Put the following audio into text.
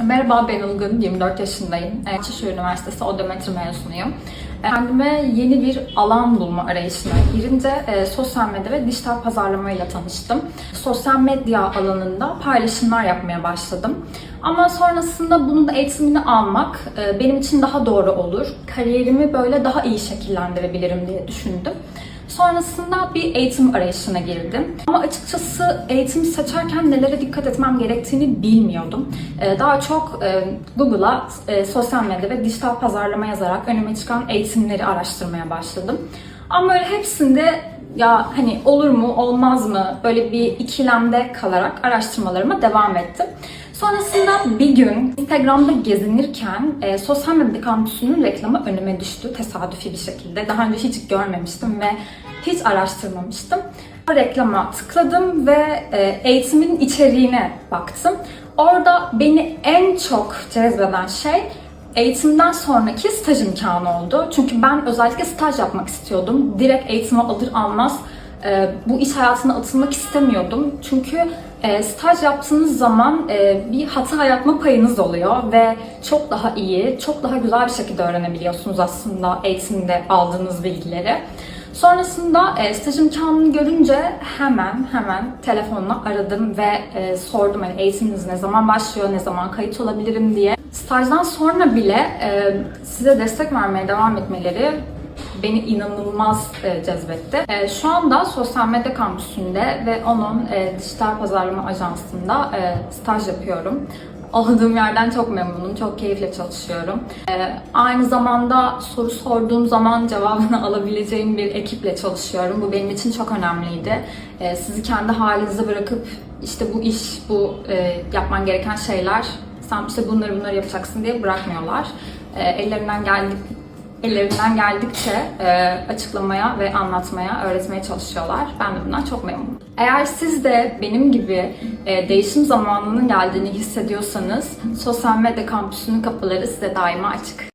Merhaba ben Ilgın, 24 yaşındayım. Ee, Çişli Üniversitesi Odometri mezunuyum. Ee, Kendime yeni bir alan bulma arayışına girince e, sosyal medya ve dijital pazarlamayla tanıştım. Sosyal medya alanında paylaşımlar yapmaya başladım. Ama sonrasında bunun da eğitimini almak e, benim için daha doğru olur. Kariyerimi böyle daha iyi şekillendirebilirim diye düşündüm. Sonrasında bir eğitim arayışına girdim. Ama açıkçası eğitimi seçerken nelere dikkat etmem gerektiğini bilmiyordum. Ee, Daha çok e, Google'a e, sosyal medya ve dijital pazarlama yazarak önüme çıkan eğitimleri araştırmaya başladım. Ama öyle hepsinde ya hani olur mu olmaz mı böyle bir ikilemde kalarak araştırmalarıma devam ettim. Sonrasında bir gün Instagram'da gezinirken e, sosyal medya kampüsünün reklamı önüme düştü tesadüfi bir şekilde. Daha önce hiç görmemiştim ve hiç araştırmamıştım. Reklama tıkladım ve e, eğitimin içeriğine baktım. Orada beni en çok cezbeden şey eğitimden sonraki staj imkanı oldu. Çünkü ben özellikle staj yapmak istiyordum. Direkt eğitimi alır almaz e, bu iş hayatına atılmak istemiyordum. Çünkü e, staj yaptığınız zaman e, bir hata yapma payınız oluyor ve çok daha iyi, çok daha güzel bir şekilde öğrenebiliyorsunuz aslında eğitimde aldığınız bilgileri. Sonrasında e, staj imkanını görünce hemen hemen telefonla aradım ve e, sordum hani eğitiminiz ne zaman başlıyor, ne zaman kayıt olabilirim diye. Stajdan sonra bile e, size destek vermeye devam etmeleri beni inanılmaz e, cezbetti. E, şu anda sosyal medya kampüsünde ve onun e, dijital pazarlama ajansında e, staj yapıyorum. Aldığım yerden çok memnunum, çok keyifle çalışıyorum. E, aynı zamanda soru sorduğum zaman cevabını alabileceğim bir ekiple çalışıyorum. Bu benim için çok önemliydi. E, sizi kendi halinize bırakıp işte bu iş, bu e, yapman gereken şeyler, sen işte bunları bunları yapacaksın diye bırakmıyorlar. E, ellerinden geldik ellerinden geldikçe e, açıklamaya ve anlatmaya, öğretmeye çalışıyorlar. Ben de bundan çok memnunum. Eğer siz de benim gibi e, değişim zamanının geldiğini hissediyorsanız sosyal medya kampüsünün kapıları size daima açık.